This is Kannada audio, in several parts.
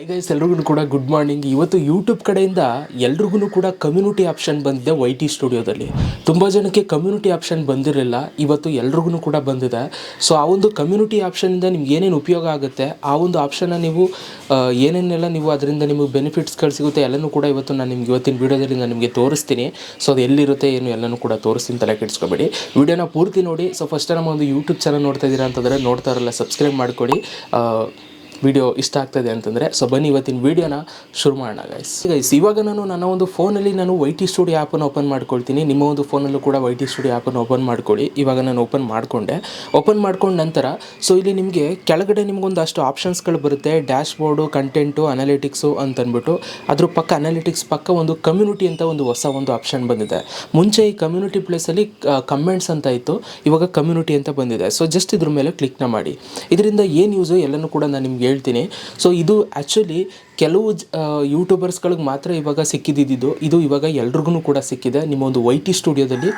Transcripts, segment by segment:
ಹೈ ಗೈಸ್ ಎಲ್ರಿಗೂ ಕೂಡ ಗುಡ್ ಮಾರ್ನಿಂಗ್ ಇವತ್ತು ಯೂಟ್ಯೂಬ್ ಕಡೆಯಿಂದ ಎಲ್ರಿಗೂ ಕೂಡ ಕಮ್ಯುನಿಟಿ ಆಪ್ಷನ್ ಬಂದಿದೆ ವೈ ಟಿ ಸ್ಟುಡಿಯೋದಲ್ಲಿ ತುಂಬ ಜನಕ್ಕೆ ಕಮ್ಯುನಿಟಿ ಆಪ್ಷನ್ ಬಂದಿರಲಿಲ್ಲ. ಇವತ್ತು ಎಲ್ರಿಗೂ ಕೂಡ ಬಂದಿದೆ. ಸೊ ಆ ಒಂದು ಕಮ್ಯುನಿಟಿ ಆಪ್ಷನಿಂದ ನಿಮ್ಗೆ ಏನೇನು ಉಪಯೋಗ ಆಗುತ್ತೆ ಆ ಒಂದು ಆಪ್ಷನ್ನ ನೀವು ಏನೇನೆಲ್ಲ ನೀವು ಅದರಿಂದ ನಿಮಗೆ ಬೆನಿಫಿಟ್ಸ್ಗಳು ಸಿಗುತ್ತೆ ಎಲ್ಲನೂ ಕೂಡ ಇವತ್ತು ನಾನು ನಿಮ್ಗೆ ಇವತ್ತಿನ ವೀಡಿಯೋದಲ್ಲಿ ನಾನು ನಿಮಗೆ ತೋರಿಸ್ತೀನಿ. ಸೊ ಅದು ಎಲ್ಲಿರುತ್ತೆ ಏನು ಎಲ್ಲನೂ ಕೂಡ ತೋರಿಸ್ತೀನಿ ತಲೆ ಕೆಡಿಸ್ಕೊಬೇಡಿ. ವಿಡಿಯೋನ ಪೂರ್ತಿ ನೋಡಿ. ಸೊ ಫಸ್ಟ್ ನಮ್ಮ ಒಂದು ಯೂಟ್ಯೂಬ್ ಚಾನಲ್ ನೋಡ್ತಾ ಇದ್ದೀರಾ ಅಂತಂದರೆ ನೋಡ್ತಾ ಇರಲ್ಲ ಸಬ್ಸ್ಕ್ರೈಬ್ ಮಾಡ್ಕೊಳ್ಳಿ ಆ, ವಿಡಿಯೋ ಇಷ್ಟ ಆಗ್ತದೆ ಅಂತಂದರೆ ಸೊ ಬನ್ನಿ ಇವತ್ತಿನ ವಿಡಿಯೋನ ಶುರು ಮಾಡೋಣ ಗೈಸ್ ಗೈಸ್ ಇವಾಗ ನಾನು ನನ್ನ ಒಂದು ಫೋನಲ್ಲಿ ನಾನು ವೈ ಟಿ ಸ್ಟುಡಿಯೋ ಆ್ಯಪನ್ನು ಓಪನ್ ಮಾಡ್ಕೊಳ್ತೀನಿ. ನಿಮ್ಮ ಒಂದು ಫೋನಲ್ಲೂ ಕೂಡ ವೈ ಟಿ ಸ್ಟುಡಿಯೋ ಆ್ಯಪನ್ನು ಓಪನ್ ಮಾಡ್ಕೊಳ್ಳಿ. ಇವಾಗ ನಾನು ಓಪನ್ ಮಾಡಿಕೊಂಡೆ. ಓಪನ್ ಮಾಡ್ಕೊಂಡ ನಂತರ ಸೊ ಇಲ್ಲಿ ನಿಮಗೆ ಕೆಳಗಡೆ ನಿಮಗೊಂದು ಅಷ್ಟು ಆಪ್ಷನ್ಸ್ಗಳು ಬರುತ್ತೆ. ಡ್ಯಾಶ್ ಬೋರ್ಡು ಕಂಟೆಂಟು ಅನಾಲಿಟಿಕ್ಸು ಅಂತ ಅಂದ್ಬಿಟ್ಟು, ಅದ್ರ ಪಕ್ಕ ಅನಾಲಿಟಿಕ್ಸ್ ಪಕ್ಕ ಒಂದು ಕಮ್ಯುನಿಟಿ ಅಂತ ಒಂದು ಹೊಸ ಒಂದು ಆಪ್ಷನ್ ಬಂದಿದೆ. ಮುಂಚೆ ಈ ಕಮ್ಯುನಿಟಿ ಪ್ಲೇಸಲ್ಲಿ ಕಮೆಂಟ್ಸ್ ಅಂತ ಇತ್ತು. ಇವಾಗ ಕಮ್ಯುನಿಟಿ ಅಂತ ಬಂದಿದೆ. ಸೊ ಜಸ್ಟ್ ಇದ್ರ ಮೇಲೆ ಕ್ಲಿಕ್ನ ಮಾಡಿ. ಇದರಿಂದ ಏನು ಯೂಸು ಎಲ್ಲನೂ ಕೂಡ ನಾನು ನಿಮ್ಗೆ ಹೇಳ್ತೀನಿ. ಸೊ ಇದು ಆ್ಯಕ್ಚುಲಿ ಕೆಲವು ಯೂಟ್ಯೂಬರ್ಸ್ಗಳಿಗೆ ಮಾತ್ರ ಇವಾಗ ಸಿಕ್ಕಿದ್ದಿದ್ದು ಇದು ಇವಾಗ ಎಲ್ರಿಗೂ ಕೂಡ ಸಿಕ್ಕಿದೆ. ನಿಮ್ಮ ಒಂದು ವೈ ಟಿ ಸ್ಟುಡಿಯೋದಲ್ಲಿ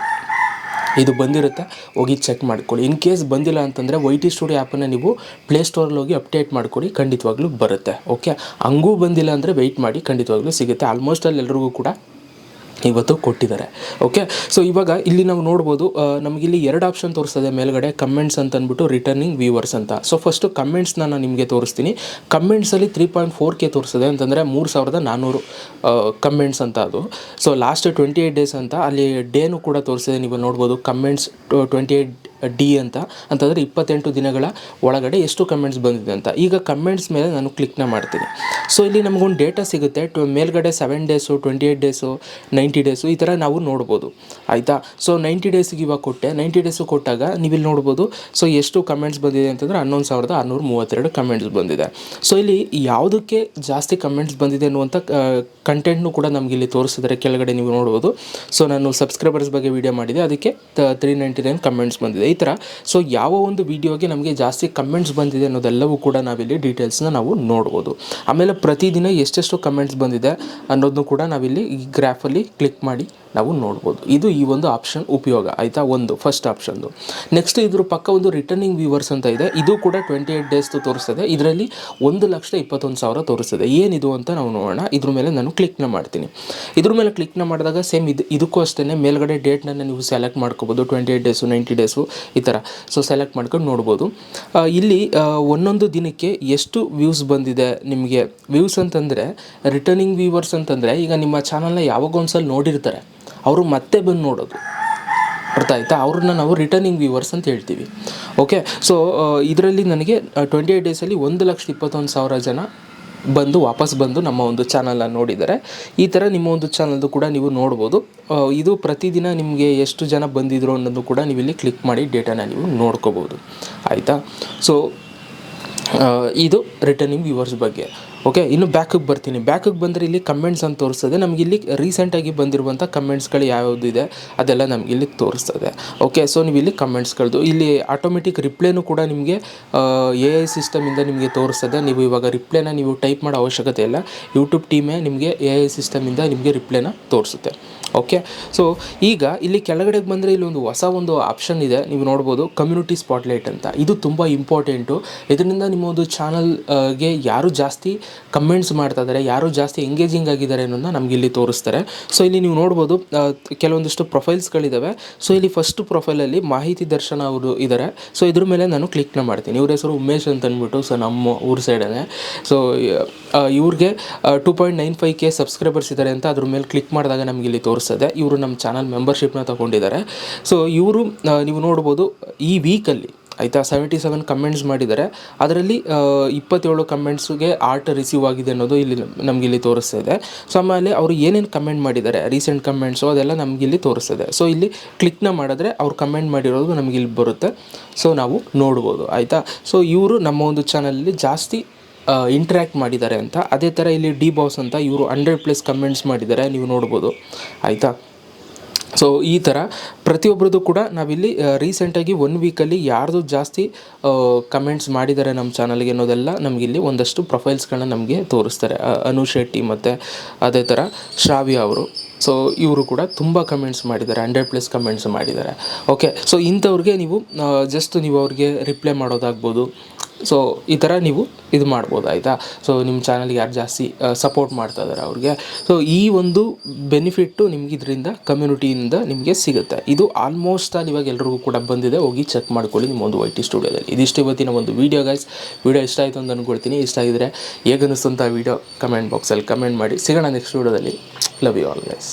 ಇದು ಬಂದಿರುತ್ತೆ. ಹೋಗಿ ಚೆಕ್ ಮಾಡ್ಕೊಳ್ಳಿ. ಇನ್ ಕೇಸ್ ಬಂದಿಲ್ಲ ಅಂತಂದರೆ ವೈ ಟಿ ಸ್ಟುಡಿಯೋ ಆ್ಯಪನ್ನು ನೀವು ಪ್ಲೇಸ್ಟೋರಲ್ಲಿ ಹೋಗಿ ಅಪ್ಡೇಟ್ ಮಾಡ್ಕೊಳ್ಳಿ. ಖಂಡಿತವಾಗ್ಲೂ ಬರುತ್ತೆ. ಓಕೆ ಹಂಗೂ ಬಂದಿಲ್ಲ ಅಂದರೆ ವೆಯ್ಟ್ ಮಾಡಿ. ಖಂಡಿತವಾಗ್ಲೂ ಸಿಗುತ್ತೆ. ಆಲ್ಮೋಸ್ಟ್ ಅಲ್ಲಿ ಎಲ್ರಿಗೂ ಕೂಡ ಇವತ್ತು ಕೊಟ್ಟಿದ್ದಾರೆ. ಓಕೆ ಸೊ ಇವಾಗ ಇಲ್ಲಿ ನಾವು ನೋಡ್ಬೋದು ನಮಗಿಲ್ಲಿ ಎರಡು ಆಪ್ಷನ್ ತೋರಿಸ್ತದೆ ಮೇಲ್ಗಡೆ ಕಮೆಂಟ್ಸ್ ಅಂತ ಅಂದ್ಬಿಟ್ಟು ರಿಟರ್ನಿಂಗ್ ವ್ಯೂವರ್ಸ್ ಅಂತ. ಸೊ ಫಸ್ಟು ಕಮೆಂಟ್ಸ್ನ ನಾನು ನಿಮಗೆ ತೋರಿಸ್ತೀನಿ. ಕಮೆಂಟ್ಸಲ್ಲಿ ತ್ರೀ ಪಾಯಿಂಟ್ ಫೋರ್ ಕೆ ತೋರಿಸ್ತದೆ ಅಂತಂದರೆ ಮೂರು ಸಾವಿರದ ನಾನ್ನೂರು ಕಮೆಂಟ್ಸ್ ಅಂತ ಅದು. So last twenty eight days ಅಂತ, ಅಲ್ಲಿ ಡೇನು ಕೂಡ ತೋರಿಸಿದೆ ನೀವು ನೋಡ್ಬೋದು. ಕಮೆಂಟ್ಸ್ ಟ್ವೆಂಟಿ ಏಯ್ಟ್ ಡಿ ಅಂತ. ಅಂತಂದರೆ ಇಪ್ಪತ್ತೆಂಟು ದಿನಗಳ ಒಳಗಡೆ ಎಷ್ಟು ಕಮೆಂಟ್ಸ್ ಬಂದಿದೆ ಅಂತ. ಈಗ ಕಮೆಂಟ್ಸ್ ಮೇಲೆ ನಾನು ಕ್ಲಿಕ್ನ ಮಾಡ್ತೀನಿ. ಸೊ ಇಲ್ಲಿ ನಮಗೊಂದು ಡೇಟಾ ಸಿಗುತ್ತೆ. ಮೇಲ್ಗಡೆ seven days twenty eight days ninety days ಈ ಥರ ನಾವು ನೋಡ್ಬೋದು. ಆಯಿತಾ? ಸೊ ನೈಂಟಿ ಡೇಸಿಗೆ ಇವಾಗ ಕೊಟ್ಟೆ. ನೈಂಟಿ ಡೇಸು ಕೊಟ್ಟಾಗ ನೀವಿಲ್ಲಿ ನೋಡ್ಬೋದು. ಸೊ ಎಷ್ಟು ಕಮೆಂಟ್ಸ್ ಬಂದಿದೆ ಅಂತಂದರೆ ಹನ್ನೊಂದು ಸಾವಿರದ ಆರುನೂರ ಮೂವತ್ತೆರಡು ಕಮೆಂಟ್ಸ್ ಬಂದಿದೆ. ಸೊ ಇಲ್ಲಿ ಯಾವುದಕ್ಕೆ ಜಾಸ್ತಿ ಕಮೆಂಟ್ಸ್ ಬಂದಿದೆ ಅನ್ನುವಂಥ ಕಂಟೆಂಟ್ನು ಕೂಡ ನಮಗೆ ಇಲ್ಲಿ ತೋರಿಸಿದರೆ ಕೆಳಗಡೆ ನೀವು ನೋಡ್ಬೋದು. ಸೊ ನಾನು ಸಬ್ಸ್ಕ್ರೈಬರ್ಸ್ ಬಗ್ಗೆ ವಿಡಿಯೋ ಮಾಡಿದೆ. ಅದಕ್ಕೆ ತ್ರೀ ನೈಂಟಿ ನೈನ್ ಕಮೆಂಟ್ಸ್ ಬಂದಿದೆ. ಈ ಥರ ಸೊ ಯಾವ ಒಂದು ವಿಡಿಯೋಗೆ ನಮಗೆ ಜಾಸ್ತಿ ಕಮೆಂಟ್ಸ್ ಬಂದಿದೆ ಅನ್ನೋದೆಲ್ಲವೂ ಕೂಡ ನಾವಿಲ್ಲಿ ಡೀಟೇಲ್ಸ್ನ ನಾವು ನೋಡ್ಬೋದು. ಆಮೇಲೆ ಪ್ರತಿದಿನ ಎಷ್ಟೆಷ್ಟು ಕಮೆಂಟ್ಸ್ ಬಂದಿದೆ ಅನ್ನೋದನ್ನು ಕೂಡ ನಾವಿಲ್ಲಿ ಈ ಗ್ರಾಫಲ್ಲಿ ಕ್ಲಿಕ್ ಮಾಡಿ ನಾವು ನೋಡ್ಬೋದು. ಇದು ಈ ಒಂದು ಆಪ್ಷನ್ ಉಪಯೋಗ. ಆಯಿತಾ? ಒಂದು ಫಸ್ಟ್ ಆಪ್ಷನ್ದು ನೆಕ್ಸ್ಟ್ ಇದ್ರ ಪಕ್ಕ ಒಂದು ರಿಟರ್ನಿಂಗ್ ವ್ಯೂವರ್ಸ್ ಅಂತ ಇದೆ. ಇದು ಕೂಡ ಟ್ವೆಂಟಿ ಏಯ್ಟ್ ಡೇಸ್ದು ತೋರಿಸ್ತದೆ. ಇದರಲ್ಲಿ ಒಂದು ಲಕ್ಷ ಇಪ್ಪತ್ತೊಂದು ಸಾವಿರ ತೋರಿಸ್ತದೆ. ಏನಿದು ಅಂತ ನಾವು ನೋಡೋಣ. ಇದ್ರ ಮೇಲೆ ನಾನು ಕ್ಲಿಕ್ನ ಮಾಡ್ತೀನಿ. ಇದ್ರ ಮೇಲೆ ಕ್ಲಿಕ್ನ ಮಾಡಿದಾಗ ಸೇಮ್ ಇದು, ಇದಕ್ಕೂ ಅಷ್ಟೇ ಮೇಲ್ಗಡೆ ಡೇಟ್ನ ನೀವು ಸೆಲೆಕ್ಟ್ ಮಾಡ್ಕೋಬೋದು. Twenty eight days ninety days ಈ ಥರ ಸೊ ಸೆಲೆಕ್ಟ್ ಮಾಡ್ಕೊಂಡು ನೋಡ್ಬೋದು. ಇಲ್ಲಿ ಒಂದೊಂದು ದಿನಕ್ಕೆ ಎಷ್ಟು ವ್ಯೂಸ್ ಬಂದಿದೆ ನಿಮಗೆ? ವ್ಯೂಸ್ ಅಂತಂದರೆ ರಿಟರ್ನಿಂಗ್ ವ್ಯೂವರ್ಸ್ ಅಂತಂದರೆ, ಈಗ ನಿಮ್ಮ ಚಾನಲ್ನ ಯಾವಾಗ ಒಂದ್ಸಲ ನೋಡಿರ್ತಾರೆ. ಅವರು ಮತ್ತೆ ಬಂದು ನೋಡೋದು. ಅರ್ಥ ಆಯಿತಾ ಅವ್ರನ್ನ ನಾವು ರಿಟರ್ನಿಂಗ್ ವ್ಯೂವರ್ಸ್ ಅಂತ ಹೇಳ್ತೀವಿ. ಓಕೆ ಸೊ ಇದರಲ್ಲಿ ನನಗೆ ಟ್ವೆಂಟಿ ಏಟ್ ಡೇಸಲ್ಲಿ ಒಂದು ಲಕ್ಷದ ಇಪ್ಪತ್ತೊಂದು ಸಾವಿರ ಜನ ಬಂದು ವಾಪಸ್ ಬಂದು ನಮ್ಮ ಒಂದು ಚಾನಲನ್ನು ನೋಡಿದ್ದಾರೆ. ಈ ಥರ ನಿಮ್ಮ ಒಂದು ಚಾನಲ್ದು ಕೂಡ ನೀವು ನೋಡ್ಬೋದು. ಇದು ಪ್ರತಿದಿನ ನಿಮಗೆ ಎಷ್ಟು ಜನ ಬಂದಿದ್ರು ಅನ್ನೋದು ಕೂಡ ನೀವು ಇಲ್ಲಿ ಕ್ಲಿಕ್ ಮಾಡಿ ಡೇಟಾನ ನೀವು ನೋಡ್ಕೋಬೋದು. ಆಯಿತಾ? ಸೊ ಇದು ರಿಟರ್ನಿಂಗ್ ವ್ಯೂವರ್ಸ್ ಬಗ್ಗೆ. ಓಕೆ ಇನ್ನು ಬ್ಯಾಕಿಗೆ ಬರ್ತೀನಿ. ಬ್ಯಾಕಿಗೆ ಬಂದರೆ ಇಲ್ಲಿ ಕಮೆಂಟ್ಸ್ ಅಂತ ತೋರಿಸ್ತದೆ. ನಮಗೆ ಇಲ್ಲಿ ರೀಸೆಂಟಾಗಿ ಬಂದಿರುವಂಥ ಕಮೆಂಟ್ಸ್ಗಳು ಯಾವ್ಯಾವುದು ಇದೆ, ಅದೆಲ್ಲ ನಮಗೆ ಇಲ್ಲಿ ತೋರಿಸ್ತದೆ. ಓಕೆ ಸೊ ನೀವು ಇಲ್ಲಿ ಕಮೆಂಟ್ಸ್ಗಳದ್ದು ಇಲ್ಲಿ ಆಟೋಮೆಟಿಕ್ ರಿಪ್ಲೈನು ಕೂಡ ನಿಮಗೆ ಎ ಐ ಸಿಸ್ಟಮಿಂದ ನಿಮಗೆ ತೋರಿಸ್ತದೆ. ನೀವು ಇವಾಗ ರಿಪ್ಲೈನ ನೀವು ಟೈಪ್ ಮಾಡೋ ಅವಶ್ಯಕತೆ ಇಲ್ಲ. ಯೂಟ್ಯೂಬ್ ಟೀಮೇ ನಿಮಗೆ ಎ ಐ ಸಿಸ್ಟಮಿಂದ ನಿಮಗೆ ರಿಪ್ಲೈನ ತೋರಿಸುತ್ತೆ. ಓಕೆ ಸೊ ಈಗ ಇಲ್ಲಿ ಕೆಳಗಡೆಗೆ ಬಂದರೆ ಇಲ್ಲಿ ಒಂದು ಹೊಸ ಒಂದು ಆಪ್ಷನ್ ಇದೆ. ನೀವು ನೋಡ್ಬೋದು ಕಮ್ಯುನಿಟಿ ಸ್ಪಾಟ್ಲೈಟ್ ಅಂತ. ಇದು ತುಂಬ ಇಂಪಾರ್ಟೆಂಟು ಇದರಿಂದ ನಿಮ್ಮ ಒಂದು ಚಾನಲ್ಗೆ ಯಾರು ಜಾಸ್ತಿ ಕಮೆಂಟ್ಸ್ ಮಾಡ್ತಾ ಇದ್ದಾರೆ. ಯಾರು ಜಾಸ್ತಿ ಎಂಗೇಜಿಂಗ್ ಆಗಿದ್ದಾರೆ ಅನ್ನೋದನ್ನ ನಮ್ಗೆ ಇಲ್ಲಿ ತೋರಿಸ್ತಾರೆ. ಸೊ ಇಲ್ಲಿ ನೀವು ನೋಡ್ಬೋದು ಕೆಲವೊಂದಿಷ್ಟು ಪ್ರೊಫೈಲ್ಸ್ಗಳಿದ್ದಾವೆ ಸೊ ಇಲ್ಲಿ ಫಸ್ಟ್ ಪ್ರೊಫೈಲಲ್ಲಿ ಮಾಹಿತಿ ದರ್ಶನ ಅವರು ಇದ್ದಾರೆ ಸೊ ಇದ್ರ ಮೇಲೆ ನಾನು ಕ್ಲಿಕ್ನ ಮಾಡ್ತೀನಿ. ಇವ್ರ ಹೆಸರು ಉಮೇಶ್ ಅಂತ ಅಂದ್ಬಿಟ್ಟು ಸೊ ನಮ್ಮ ಊರ ಸೈಡೇ ಸೊ ಇವ್ರಿಗೆ two point nine five K subscribers ಇದ್ದಾರೆ ಅಂತ ಅದ್ರ ಮೇಲೆ ಕ್ಲಿಕ್ ಮಾಡಿದಾಗ ನಮಗೆ ಇಲ್ಲಿ ತೋರಿಸ್ತದೆ. ಇವರು ನಮ್ಮ ಚಾನಲ್ ಮೆಂಬರ್ಶಿಪ್ನ ತಗೊಂಡಿದ್ದಾರೆ. ಸೊ ಇವರು ನೀವು ನೋಡ್ಬೋದು, ಈ ವೀಕಲ್ಲಿ ಆಯಿತಾ? ಸೆವೆಂಟಿ ಸೆವೆನ್ ಕಮೆಂಟ್ಸ್ ಮಾಡಿದ್ದಾರೆ. ಅದರಲ್ಲಿ ಇಪ್ಪತ್ತೇಳು ಕಮೆಂಟ್ಸ್ಗೆ ಆರ್ಟ್ ರಿಸೀವ್ ಆಗಿದೆ ಅನ್ನೋದು ಇಲ್ಲಿ ನಮಗೆ ಇಲ್ಲಿ ತೋರಿಸ್ತಾ ಇದೆ. ಸೊ ಆಮೇಲೆ ಅವರು ಏನೇನು ಕಮೆಂಟ್ ಮಾಡಿದ್ದಾರೆ? ರೀಸೆಂಟ್ ಕಮೆಂಟ್ಸು ಅದೆಲ್ಲ ನಮ್ಗೆ ಇಲ್ಲಿ ತೋರಿಸ್ತದೆ ಸೊ ಇಲ್ಲಿ ಕ್ಲಿಕ್ನ ಮಾಡಿದ್ರೆ ಅವ್ರು ಕಮೆಂಟ್ ಮಾಡಿರೋದು ನಮಗೆ ಇಲ್ಲಿ ಬರುತ್ತೆ. ಸೊ ನಾವು ನೋಡ್ಬೋದು. ಆಯಿತಾ? ಸೊ ಇವರು ನಮ್ಮ ಒಂದು ಚಾನಲಲ್ಲಿ ಜಾಸ್ತಿ ಇಂಟ್ರ್ಯಾಕ್ಟ್ ಮಾಡಿದ್ದಾರೆ ಅಂತ. ಅದೇ ಥರ ಇಲ್ಲಿ ಡಿ ಬಾಸ್ ಅಂತ ಇವರು ಹಂಡ್ರೆಡ್ ಪ್ಲಸ್ ಕಮೆಂಟ್ಸ್ ಮಾಡಿದ್ದಾರೆ. ನೀವು ನೋಡ್ಬೋದು. ಆಯಿತಾ? ಸೊ ಈ ಥರ ಪ್ರತಿಯೊಬ್ಬರದ್ದು ಕೂಡ ನಾವಿಲ್ಲಿ ರೀಸೆಂಟಾಗಿ ಒನ್ ವೀಕಲ್ಲಿ ಯಾರ್ದು ಜಾಸ್ತಿ ಕಮೆಂಟ್ಸ್ ಮಾಡಿದ್ದಾರೆ ನಮ್ಮ ಚಾನಲ್ಗೆ ಅನ್ನೋದೆಲ್ಲ ನಮಗಿಲ್ಲಿ ಒಂದಷ್ಟು ಪ್ರೊಫೈಲ್ಸ್ಗಳನ್ನ ನಮಗೆ ತೋರಿಸ್ತಾರೆ. ಅನು ಶೆಟ್ಟಿ ಮತ್ತು ಅದೇ ಥರ ಶ್ರಾವ್ಯ ಅವರು. ಸೊ ಇವರು ಕೂಡ ತುಂಬ ಕಮೆಂಟ್ಸ್ ಮಾಡಿದ್ದಾರೆ ಹಂಡ್ರೆಡ್ ಪ್ಲಸ್ ಕಮೆಂಟ್ಸ್ ಮಾಡಿದ್ದಾರೆ. ಓಕೆ ಸೊ ಇಂಥವ್ರಿಗೆ ನೀವು ಜಸ್ಟ್ ನೀವು ಅವ್ರಿಗೆ ರಿಪ್ಲೈ ಮಾಡೋದಾಗ್ಬೋದು. ಸೊ ಈ ಥರ ನೀವು ಇದು ಮಾಡ್ಬೋದು, ಆಯಿತಾ? ಸೊ ನಿಮ್ಮ ಚಾನಲ್ಗೆ ಯಾರು ಜಾಸ್ತಿ ಸಪೋರ್ಟ್ ಮಾಡ್ತಾ ಇದ್ದಾರೆ ಅವ್ರಿಗೆ. ಸೊ ಈ ಒಂದು ಬೆನಿಫಿಟ್ಟು ನಿಮ್ಗೆ ಇದರಿಂದ ಕಮ್ಯುನಿಟಿಯಿಂದ ನಿಮಗೆ ಸಿಗುತ್ತೆ. ಇದು ಆಲ್ಮೋಸ್ಟ್ ಆಲ್ ಇವಾಗ ಎಲ್ರಿಗೂ ಕೂಡ ಬಂದಿದೆ. ಹೋಗಿ ಚೆಕ್ ಮಾಡ್ಕೊಳ್ಳಿ ನಿಮ್ಮ ಒಂದು ವೈ ಟಿ ಸ್ಟುಡಿಯೋದಲ್ಲಿ ಇದಿಷ್ಟು ಇವತ್ತಿನ ಒಂದು ವೀಡಿಯೋ ಗೈಸ್ ವೀಡಿಯೋ ಇಷ್ಟ ಆಯಿತು ಅಂತ ಅಂದ್ಕೊಳ್ತೀನಿ ಇಷ್ಟ ಆಗಿದ್ರೆ ಹೇಗನ್ನಿಸ್ತಂಥ ವೀಡಿಯೋ ಕಮೆಂಟ್ ಬಾಕ್ಸಲ್ಲಿ ಕಮೆಂಟ್ ಮಾಡಿ. ಸಿಗೋಣ ನೆಕ್ಸ್ಟ್ ವೀಡಿಯೋದಲ್ಲಿ ಲವ್ ಯು ಆಲ್ ಗೈಸ್